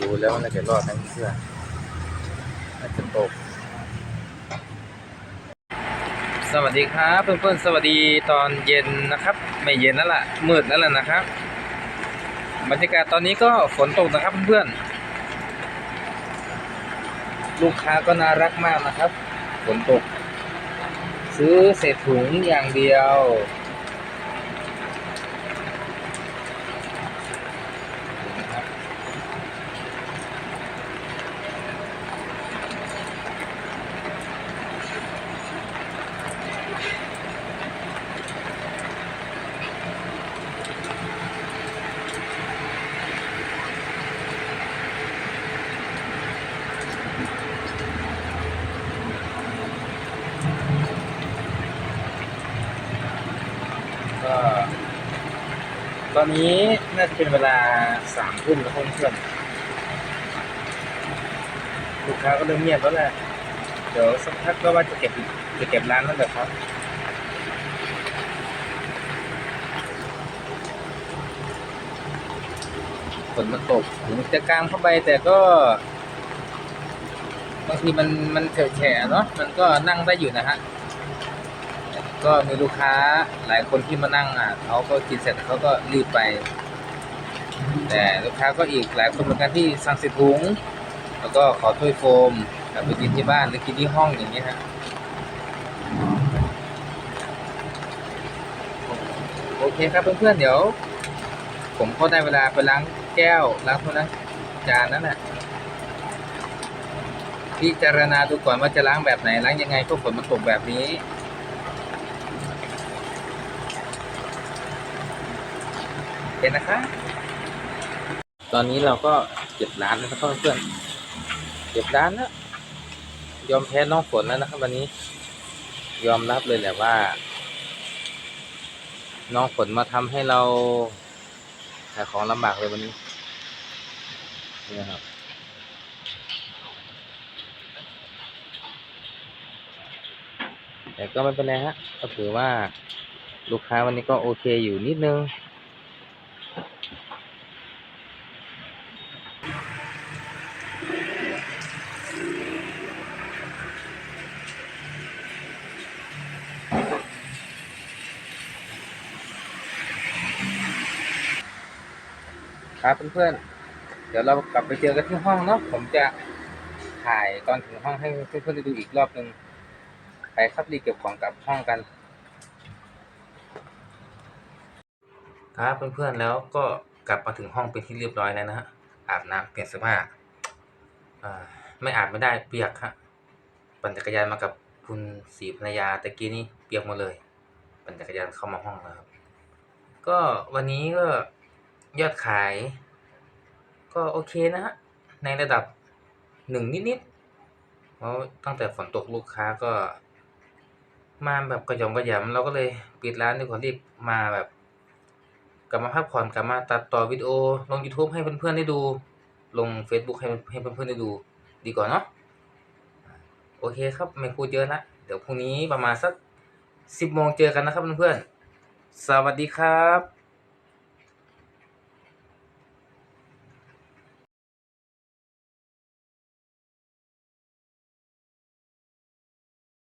ดูแล้วน่าจะรอดนะเพื่อนน่าจะตก สวัสดีครับเพื่อนๆสวัสดีตอนเย็นนะครับ ไม่เย็นแล้วล่ะมืดแล้วล่ะนะครับบรรยากาศตอนนี้ก็ฝนตกนะครับเพื่อนๆลูกค้าก็น่ารักมากนะครับ ฝนตก ซื้อเศษถุงอย่างเดียว ก็ ตอนนี้น่าจะเป็นเวลาสามทุ่มแล้วเพื่อนๆลูกค้าก็เริ่มเงียบแล้วแหละเดี๋ยวสักพักก็ว่าจะเก็บจะเก็บร้านแล้วแหละครับฝนมันตกถึงจะกลางเข้าไปแต่ก็บางทีมันมันแฉะๆเนาะมันก็นั่งได้อยู่นะฮะ ก็มีลูกค้าหลายคนที่มานั่งอะเขาก็กินเสร็จเขาก็รีบไป แต่ลูกค้าก็อีกหลายคนเหมือนกันที่สั่งสร็จถุง แล้วก็ขอถ้วยโฟมกลับไปกินที่บ้านหรือกินที่ห้องอย่างนี้ฮะโอเคครับเพื่อนๆเดี๋ยว ผมก็ได้เวลาไปล้างแก้วล้างพวกนั้นจานนั่นแหละพิจารณาดูก่อนว่าจะล้างแบบไหนล้างยังไงก็ฝนมันตกแบบนี้ โอ เคนะคะ ตอนนี้เราก็เก็บร้านแล้วนะครับเพื่อนๆเก็บร้านแล้วยอมแพ้น้องฝนแล้วนะครับวันนี้ ยอมรับเลยแหละว่า น้องฝนมาทำให้เราขายของลำบากเลยวันนี้นี่นะครับแต่ก็ไม่เป็นไรฮะก็ถือว่าลูกค้าวันนี้ก็โอเคอยู่นิดนึง ครับเพื่อนๆ เดี๋ยวเรากลับไปเจอกันที่ห้องเนาะ ผมจะถ่ายตอนถึงห้องให้เพื่อนๆได้ดูอีกรอบหนึ่งไปครับรีเก็บของกลับห้องกัน ครับเพื่อนๆแล้วก็กลับมาถึงห้องเป็นที่เรียบร้อยแล้วนะฮะ อาบน้ำเปลี่ยนเสื้อผ้าอ่าไม่อาบไม่ได้เปียกฮะ ปั่นจักรยานมากับคุณศรีภรรยาตะกี้นี้เปียกหมดเลย ปั่นจักรยานเข้ามาห้องแล้วครับ ก็วันนี้ก็ ยอดขาย ก็โอเคนะฮะ ในระดับหนึ่งนิดๆเพราะตั้งแต่ฝนตกลูกค้าก็ มาแบบกระยองกระยำเราก็เลยปิดร้านดีกว่ารีบมาแบบ กลับมาพักผ่อนกลับมาตัดต่อวิดีโอ ลง YouTube ให้เพื่อนๆได้ดู ลง Facebook ให้ให้เพื่อนๆได้ดู ดีกว่าเนาะโอเคครับไม่พูดเยอะละเดี๋ยวพรุ่งนี้ประมาณสักสิบโมงเจอกันนะครับเพื่อนๆสวัสดีครับ